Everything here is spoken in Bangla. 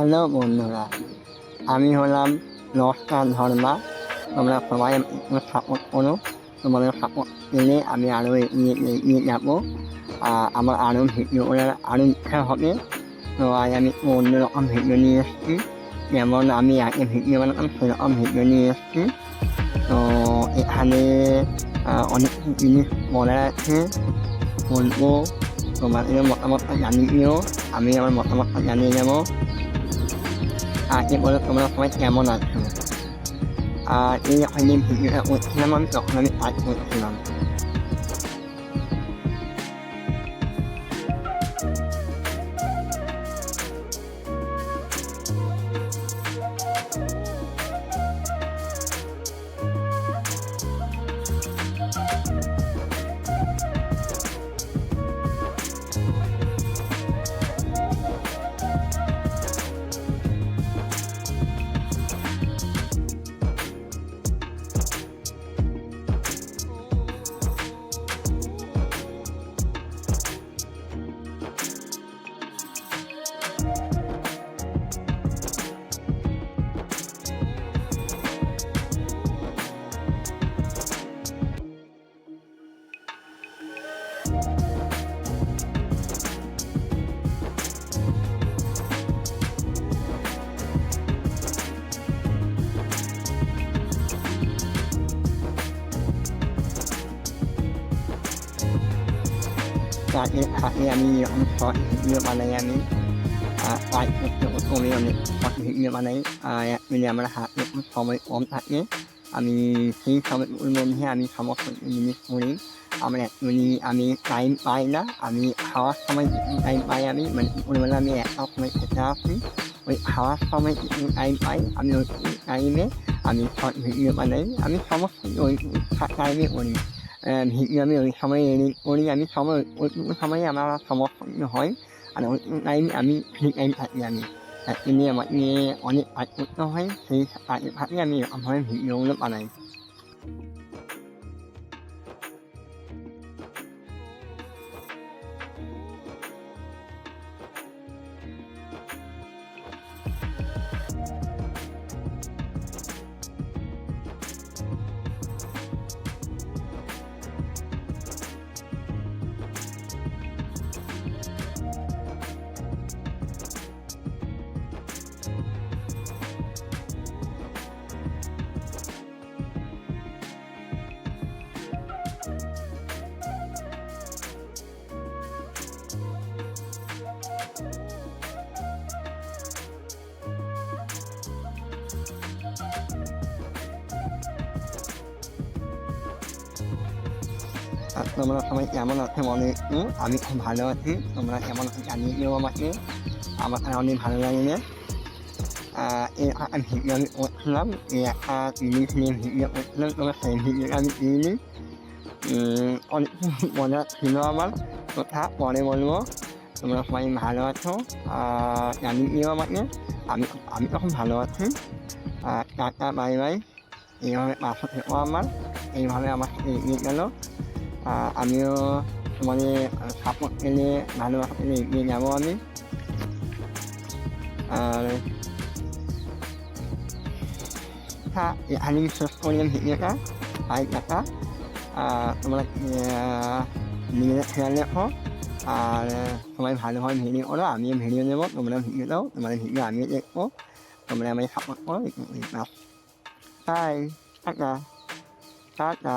হ্যালো বন্ধুরা, আমি হলাম নস্কার ধর্মা। তোমরা সবাই সাপোর্ট করো। তোমাদের সাপোর্ট পেলে আমি আরও এগিয়ে এগিয়ে যাব। আমার আরও ভিডিও করার আরও ইচ্ছা হবে। তো আজ আমি অন্যরকম ভিডিও নিয়ে এসেছি। যেমন আমি আগে ভিডিও বানাতাম, সেরকম ভিডিও নিয়ে এসেছি। তো এখানে অনেক জিনিস বলার আছে। বলব, তোমাদের মতামতটা জানিও আমি আমার মতামতটা জানিয়ে যাব আগে বলো তোমরা সবাই কেমন আছো? আর এই আমি ভিডিওটা করছিলাম আমি তখন আমি কাজ করছিলাম আগে আগে আমি এরকম শর্ট ভিডিও বানাই আমি কাজ করতে করতে অনেক শর্ট ভিডিও বানাই আর আমার হাতে খুব সময় কম থাকে আমি সেই সময়গুলোর মধ্যে আমি সমস্ত জিনিস করি আমার এক আমি টাইম পাই না আমি খাওয়ার সময় টাইম পাই আমি মানে দুপুরবেলা আমি একটা সময় খেতে আসি ওই খাওয়ার সময় টাইম পাই আমি ওই টাইমে আমি শর্ট ভিডিও বানাই আমি সমস্ত ওই টাইমে করি ভিডিও আমি ওই সময় এডিট করি আমি সময় ওইটুকু সময়ে আমার সমস্ত হয় আর ওইটুকু টাইম আমি ফ্রি টাইম থাকি আমি তাকে নিয়ে অনেক কাজ হয় সেই কাজে ফাঁকে আমি এরকমভাবে ভিডিওগুলো বানাই তোমরা সবাই কেমন আছে? মনে আমি খুব ভালো আছি। তোমরা কেমন আছো জানিয়ে দিও আমাকে। আমার অনেক ভালো লাগবে এই একটা ভিডিও আমি করছিলাম। এই একটা জিনিস নিয়ে ভিডিও করছিলাম। তোমরা সেই ভিডিওটা আমি দিইনি। অনেক মজা ছিল আমার। কথা পরে বলব। তোমরা সবাই ভালো আছো। জানিয়ে দিও আমাকে। আমি আমি তখন ভালো আছি। Tata, bye bye. এইভাবে পাশে থেকো আমার। এইভাবে আমার এগিয়ে গেলো। আমিও তোমাদের সাপোর্ট পেলে ভালোবাসা পেলে এগিয়ে যাব আমি আর হ্যাঁ এখানেই শেষ করলাম ভিডিওটা লাইক দেখা তোমরা নিজেদের খেয়াল রেখো আর সবাই ভালোভাবে ভিডিও করো আমিও ভিডিও দেবো তোমরা ভিডিও দাও তোমাদের ভিডিও আমিও দেখব তোমরা আমাকে সাপোর্ট করো বাই টাটা টাটা